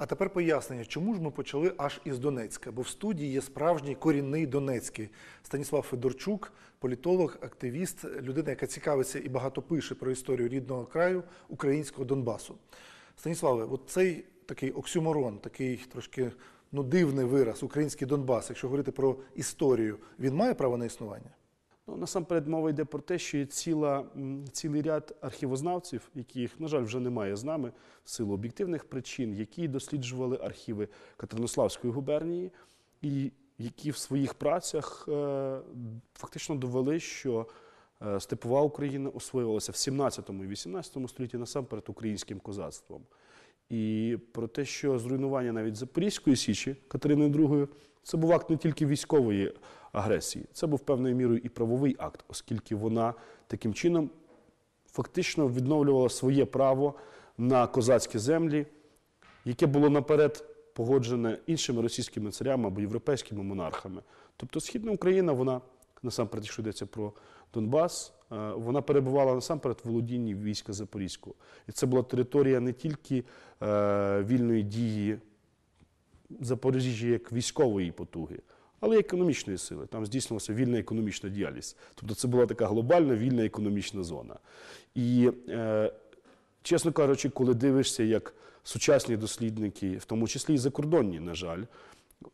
А тепер пояснення, чому ж ми почали аж із Донецька? Бо в студії є справжній корінний Донецький Станіслав Федорчук, політолог, активіст, людина, яка цікавиться і багато пише про історію рідного краю українського Донбасу. Станіславе, от цей такий оксюморон, такий трошки ну, дивний вираз, український Донбас, якщо говорити про історію, він має право на існування? Ну, насамперед мова йде про те, що є ціла, цілий ряд архівознавців, яких, на жаль, вже немає з нами в силу об'єктивних причин, які досліджували архіви Катеринославської губернії, і які в своїх працях е, фактично довели, що е, степова Україна освоювалася в 17 і 18 столітті насамперед українським козацтвом. І про те, що зруйнування навіть Запорізької січі Катериною II це був акт не тільки військової агресії, це був певною мірою і правовий акт, оскільки вона таким чином фактично відновлювала своє право на козацькі землі, яке було наперед погоджене іншими російськими царями або європейськими монархами. Тобто Східна Україна, вона насамперед, якщо йдеться про Донбас, е, вона перебувала насамперед в володінні війська Запорізького. І це була територія не тільки е, вільної дії Запоріжжя як військової потуги, але й економічної сили. Там здійснювалася вільна економічна діяльність. Тобто це була така глобальна вільна економічна зона. І, е, чесно кажучи, коли дивишся, як сучасні дослідники, в тому числі і закордонні, на жаль,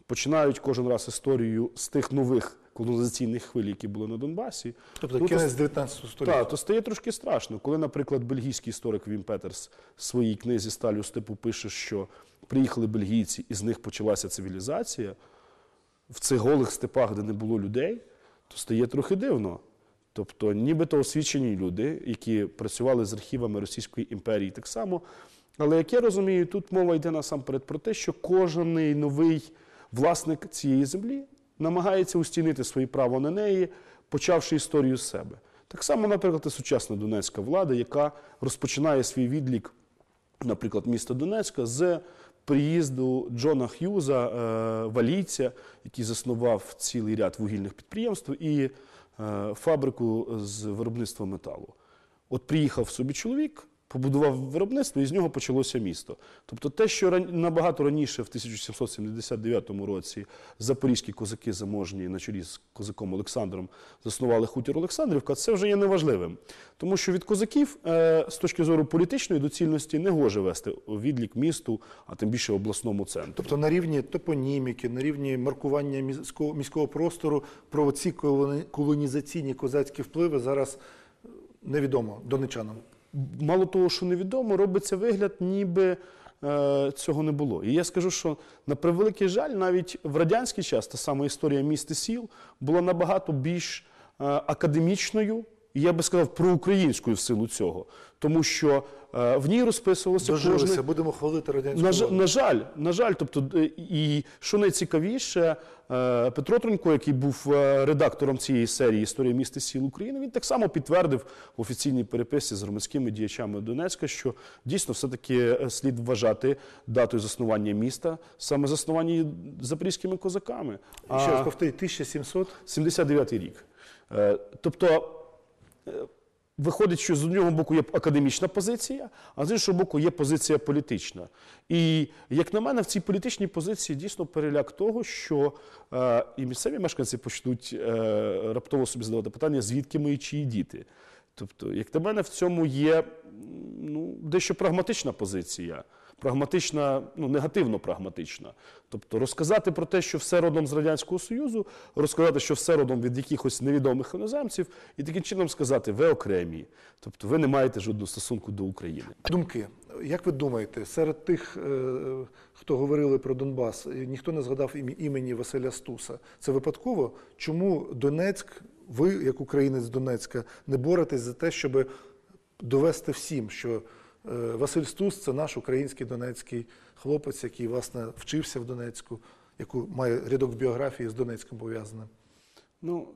починають кожен раз історію з тих нових колонізаційних хвиль, які були на Донбасі. Тобто ну, кінець 19 століття. так, то стає трошки страшно. Коли, наприклад, бельгійський історик Вім Петерс в своїй книзі Сталю степу пише, що приїхали бельгійці, і з них почалася цивілізація в цих голих степах, де не було людей, то стає трохи дивно. Тобто, нібито освічені люди, які працювали з архівами Російської імперії так само. Але як я розумію, тут мова йде насамперед про те, що кожен новий власник цієї землі намагається устінити своє право на неї, почавши історію з себе. Так само, наприклад, і сучасна донецька влада, яка розпочинає свій відлік, наприклад, міста Донецька з приїзду Джона Х'юза, е, валійця, який заснував цілий ряд вугільних підприємств і е, фабрику з виробництва металу. От приїхав собі чоловік, побудував виробництво, і з нього почалося місто. Тобто те, що набагато раніше, в 1779 році, запорізькі козаки заможні на чолі з козаком Олександром заснували хутір Олександрівка, це вже є неважливим. Тому що від козаків е, з точки зору політичної доцільності не гоже вести відлік місту, а тим більше обласному центру. Тобто на рівні топоніміки, на рівні маркування міського, міського простору про ці колоні- колонізаційні козацькі впливи зараз невідомо донечанам. Мало того, що невідомо, робиться вигляд, ніби е, цього не було. І я скажу, що на превеликий жаль, навіть в радянський час та сама історія міст і сіл була набагато більш е, академічною. І я би сказав проукраїнською в силу цього, тому що е, в ній розписувалося Дожилися, кожне, будемо хвалити радянську на, владу. на жаль, на жаль, тобто, е, і що найцікавіше, е, Петро Тронько, який був е, редактором цієї серії Історія міст і сіл України, він так само підтвердив в офіційній переписці з громадськими діячами Донецька, що дійсно все-таки е, слід вважати датою заснування міста саме заснування запорізькими козаками. І Ще раз повторюю, 1700 79 рік. Тобто, виходить, що з одного боку є академічна позиція, а з іншого боку є позиція політична. І, як на мене, в цій політичній позиції дійсно переляк того, що е, і місцеві мешканці почнуть е, раптово собі задавати питання, звідки мої чиї діти. Тобто, як на мене, в цьому є ну, дещо прагматична позиція. Прагматична, ну негативно прагматична. Тобто розказати про те, що все родом з Радянського Союзу, розказати, що все родом від якихось невідомих іноземців, і таким чином сказати, ви окремі. Тобто ви не маєте жодного стосунку до України. думки. Як ви думаєте, серед тих, е, хто говорили про Донбас, ніхто не згадав імені Василя Стуса. Це випадково? Чому Донецьк, ви, як українець Донецька, не боретесь за те, щоб довести всім, що е, Василь Стус це наш український донецький хлопець, який власне вчився в Донецьку, яку має рядок біографії з Донецьком пов'язаним? Ну,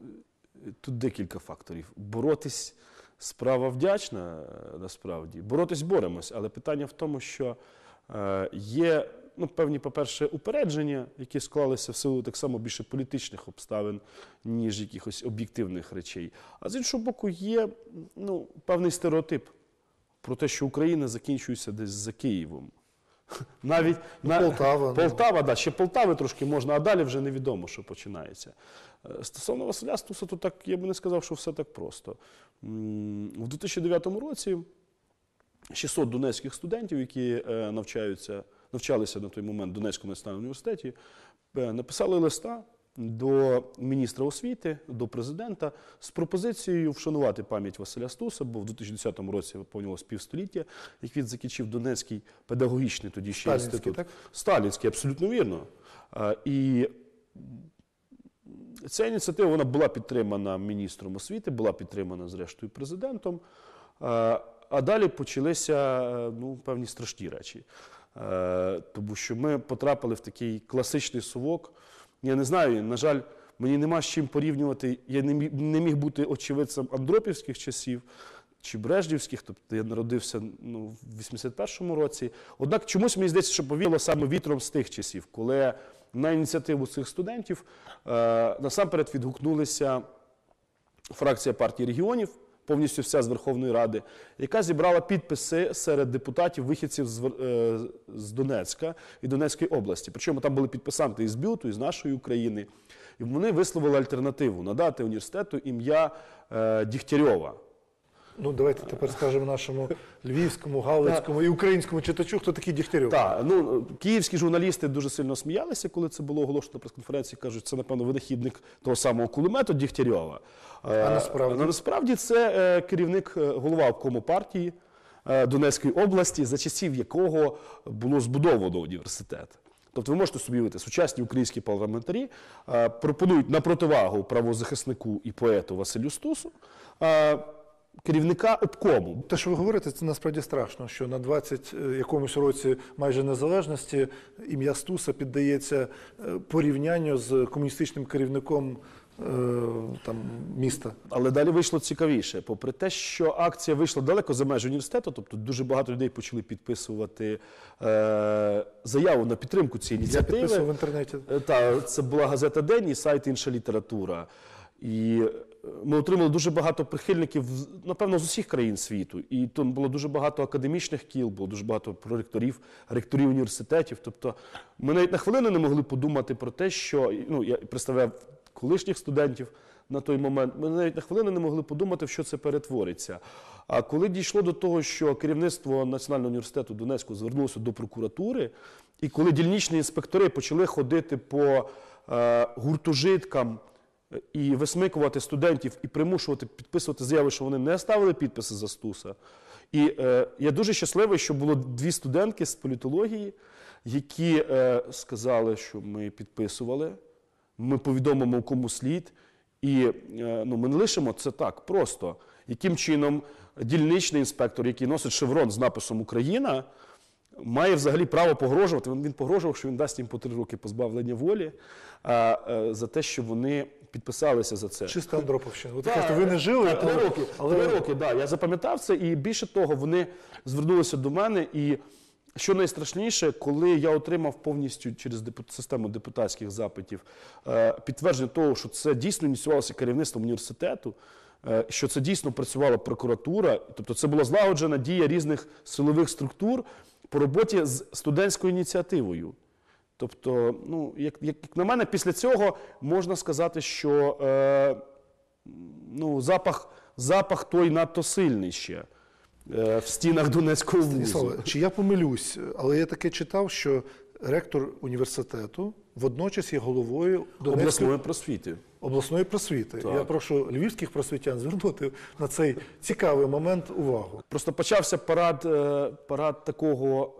тут декілька факторів. Боротись справа вдячна, е, насправді. Боротись боремось, але питання в тому, що е, є ну, певні, по-перше, упередження, які склалися в силу так само більше політичних обставин, ніж якихось об'єктивних речей. А з іншого боку, є ну, певний стереотип про те, що Україна закінчується десь за Києвом. Навіть на Полтава, ну. Полтава, да, ще Полтави трошки можна, а далі вже невідомо, що починається. Е, Стосовно Василя Стуса, то так я би не сказав, що все так просто. У 2009 році 600 донецьких студентів, які е, навчаються, навчалися на той момент в Донецькому національному університеті, е, написали листа до міністра освіти, до президента з пропозицією вшанувати пам'ять Василя Стуса, бо в 2010 році виповнилось півстоліття, як він закінчив Донецький педагогічний тоді ще Сталінський, інститут. так? Сталінський, абсолютно вірно. І ця ініціатива вона була підтримана міністром освіти, була підтримана зрештою президентом. А, А далі почалися е, ну, певні страшні речі. Е, Тому що ми потрапили в такий класичний совок. Я не знаю, на жаль, мені нема з чим порівнювати. Я не міг, бути очевидцем андропівських часів чи брежнівських, тобто я народився ну, в 81-му році. Однак чомусь мені здається, що повіло саме вітром з тих часів, коли на ініціативу цих студентів е, насамперед відгукнулися фракція партії регіонів, повністю вся з Верховної Ради, яка зібрала підписи серед депутатів, вихідців з, е, Донецька і Донецької області. Причому там були підписанти із Бюту, із нашої України. І вони висловили альтернативу надати університету ім'я е, Дігтярьова. Ну, давайте тепер скажемо нашому львівському, галицькому і українському читачу, хто такий Дігтярьов. Так, ну київські журналісти дуже сильно сміялися, коли це було оголошено на прес-конференції. Кажуть, це напевно винахідник того самого кулемету Дігтярьова. Е, А насправді? а насправді це е, керівник е, голова обкому партії е, Донецької області, за часів якого було збудовано університет. Тобто ви можете собі уявити, сучасні українські парламентарі е, пропонують на противагу правозахиснику і поету Василю Стусу е, керівника обкому. Те, що ви говорите, це насправді страшно, що на 20 якомусь році майже незалежності ім'я Стуса піддається е, порівнянню з комуністичним керівником е, там, міста. Але далі вийшло цікавіше. Попри те, що акція вийшла далеко за межі університету, тобто дуже багато людей почали підписувати е, заяву на підтримку цієї Я підписував в інтернеті. Е, Та, це була газета День і сайт інша література. І е, ми отримали дуже багато прихильників, напевно, з усіх країн світу. І там було дуже багато академічних кіл, було дуже багато проректорів, ректорів університетів. Тобто ми навіть на хвилину не могли подумати про те, що ну, я представляв колишніх студентів на той момент. Ми навіть на хвилину не могли подумати, в що це перетвориться. А коли дійшло до того, що керівництво Національного університету Донецького звернулося до прокуратури, і коли дільничні інспектори почали ходити по е, гуртожиткам і висмикувати студентів і примушувати підписувати заяви, що вони не ставили підписи за Стуса. І е, я дуже щасливий, що було дві студентки з політології, які е, сказали, що ми підписували, ми повідомимо кому слід, і е, ну, ми не лишимо це так просто. Яким чином дільничний інспектор, який носить шеврон з написом Україна, має взагалі право погрожувати. Він, погрожував, що він дасть їм по три роки позбавлення волі а, е, за те, що вони підписалися за це. Чиста Андроповщина. Ви Так, кажете, ви не жили, так, три роки. але Три роки, да, я запам'ятав це, і більше того, вони звернулися до мене. І що найстрашніше, коли я отримав повністю через систему депутатських запитів е, підтвердження того, що це дійсно ініціювалося керівництвом університету. е, Що це дійсно працювала прокуратура, тобто це була злагоджена дія різних силових структур по роботі з студентською ініціативою. Тобто, ну, як, як на мене, після цього можна сказати, що е, ну, запах, запах той надто сильний ще е, в стінах Донецького вузу. Станіславе, чи я помилюсь, але я таке читав, що ректор університету водночас є головою Донецької Обласної просвіти. обласної просвіти. Так. Я прошу львівських просвітян звернути на цей цікавий момент увагу. Просто почався парад, е, парад такого,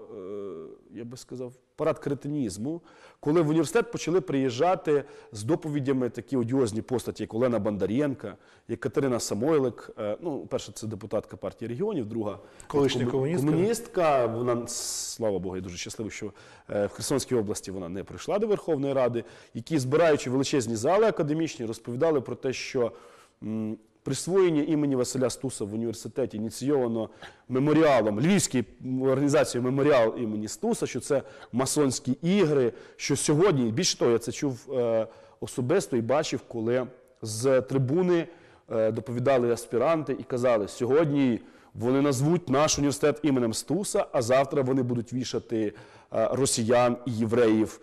е, я би сказав, парад кретинізму, коли в університет почали приїжджати з доповідями такі одіозні постаті, як Олена Бондаренка, як Катерина Самойлик. Е, Ну, перша це депутатка партії регіонів, друга Колишня кому- комуністка. комуністка. Вона, слава Богу, я дуже щасливий, що е, в Херсонській області вона не прийшла до Верховної Ради, які, збираючи величезні зали академічні, розповідали про те, що присвоєння імені Василя Стуса в університеті ініційовано меморіалом, львівською організацією меморіал імені Стуса, що це масонські ігри, що сьогодні, більше того, я це чув е, особисто і бачив, коли з трибуни е, доповідали аспіранти і казали, сьогодні Вони назвуть наш університет іменем Стуса, а завтра вони будуть вішати е, росіян і євреїв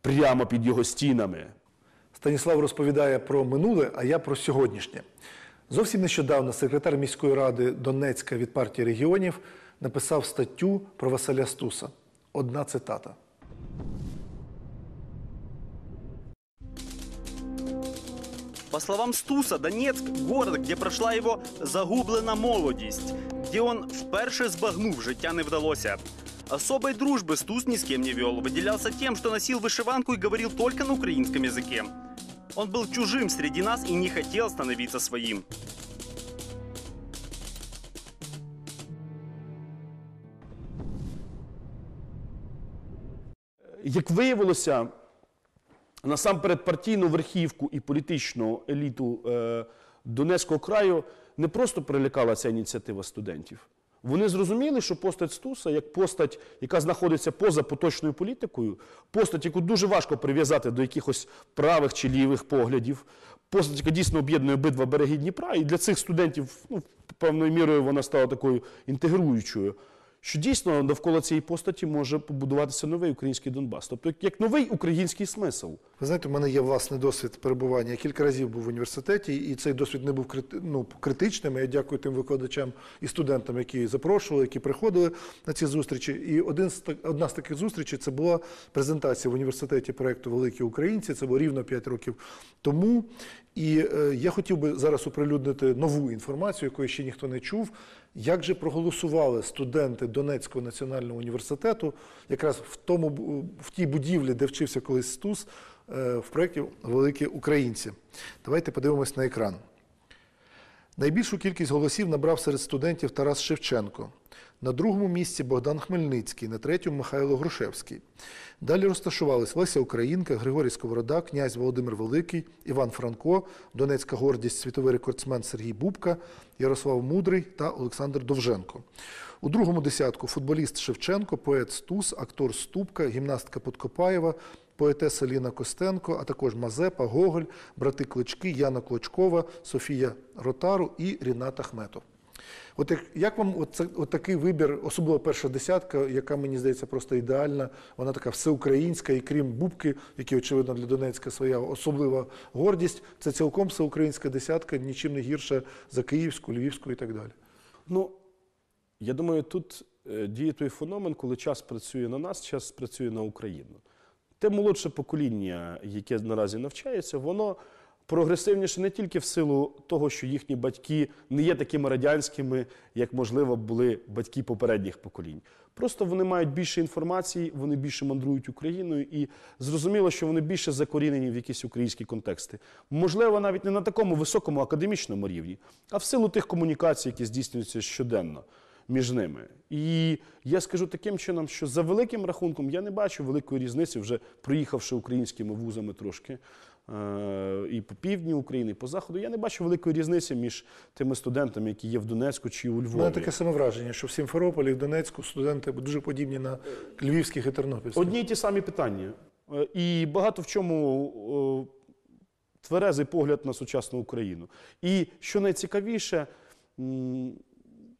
прямо під його стінами. Станіслав розповідає про минуле, а я про сьогоднішнє. Зовсім нещодавно секретар міської ради Донецька від партії регіонів написав статтю про Василя Стуса. Одна цитата. По словам Стуса, Донецк – город, где прошла его загублена молодість, где он вперше збагнув, життя не вдалося. Особой дружбы Стус ни с кем не вел, выделялся тем, что носил вышиванку и говорил только на украинском языке. Он был чужим среди нас и не хотел становиться своим. Як виявилося, насамперед партійну верхівку і політичну еліту е, Донецького краю не просто прилякала ця ініціатива студентів. Вони зрозуміли, що постать Стуса, як постать, яка знаходиться поза поточною політикою, постать, яку дуже важко прив'язати до якихось правих чи лівих поглядів, постать, яка дійсно об'єднує обидва береги Дніпра, і для цих студентів ну, певною мірою вона стала такою інтегруючою що дійсно довкола цієї постаті може побудуватися новий український Донбас, тобто як новий український смисл. Ви знаєте, у мене є власний досвід перебування. Я кілька разів був в університеті, і цей досвід не був ну, критичним. Я дякую тим викладачам і студентам, які запрошували, які приходили на ці зустрічі. І один з одна з таких зустрічей це була презентація в університеті проєкту Великі українці. Це було рівно 5 років тому. І е, я хотів би зараз оприлюднити нову інформацію, якої ще ніхто не чув. Як же проголосували студенти Донецького національного університету, якраз в тому в тій будівлі, де вчився колись Стус, е, в проєкті Великі українці. Давайте подивимось на екран. Найбільшу кількість голосів набрав серед студентів Тарас Шевченко. На другому місці Богдан Хмельницький, на третьому Михайло Грушевський. Далі розташувались Леся Українка, Григорій Сковорода, князь Володимир Великий, Іван Франко, Донецька гордість, світовий рекордсмен Сергій Бубка, Ярослав Мудрий та Олександр Довженко. У другому десятку футболіст Шевченко, поет Стус, актор Ступка, гімнастка Подкопаєва, поетеса Ліна Костенко, а також Мазепа, Гоголь, брати Клички, Яна Клочкова, Софія Ротару і Ріната Ахметов. От як, як вам такий вибір, особливо перша десятка, яка мені здається просто ідеальна, вона така всеукраїнська, і крім Бубки, які, очевидно, для Донецька своя особлива гордість, це цілком всеукраїнська десятка, нічим не гірша за Київську, Львівську і так далі. Ну, я думаю, тут е, діє той феномен, коли час працює на нас, час працює на Україну. Те молодше покоління, яке наразі навчається, воно прогресивніше не тільки в силу того, що їхні батьки не є такими радянськими, як, можливо, були батьки попередніх поколінь. Просто вони мають більше інформації, вони більше мандрують Україною і зрозуміло, що вони більше закорінені в якісь українські контексти. Можливо, навіть не на такому високому академічному рівні, а в силу тих комунікацій, які здійснюються щоденно між ними. І я скажу таким чином, що за великим рахунком я не бачу великої різниці, вже проїхавши українськими вузами трошки. Е, І по півдні України, і по заходу я не бачу великої різниці між тими студентами, які є в Донецьку чи у У Львові. мене таке саме враження, що в Сімферополі в Донецьку студенти дуже подібні на львівських і тернопільських. Одні й ті самі питання. Е, І багато в чому тверезий погляд на сучасну Україну. І що найцікавіше,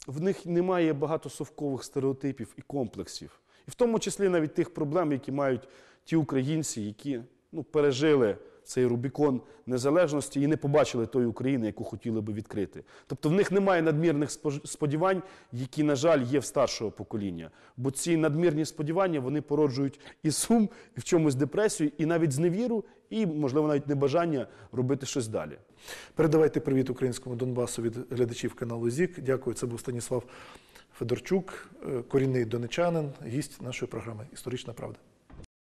в них немає багато совкових стереотипів і комплексів. І в тому числі навіть тих проблем, які мають ті українці, які ну, пережили цей Рубікон незалежності і не побачили тої України, яку хотіли би відкрити. Тобто в них немає надмірних сподівань, які, на жаль, є в старшого покоління. Бо ці надмірні сподівання вони породжують і сум, і в чомусь депресію, і навіть зневіру, і, можливо, навіть небажання робити щось далі. Передавайте привіт українському Донбасу від глядачів каналу ЗІК. Дякую. Це був Станіслав Федорчук, е, корінний донечанин, гість нашої програми Історична правда.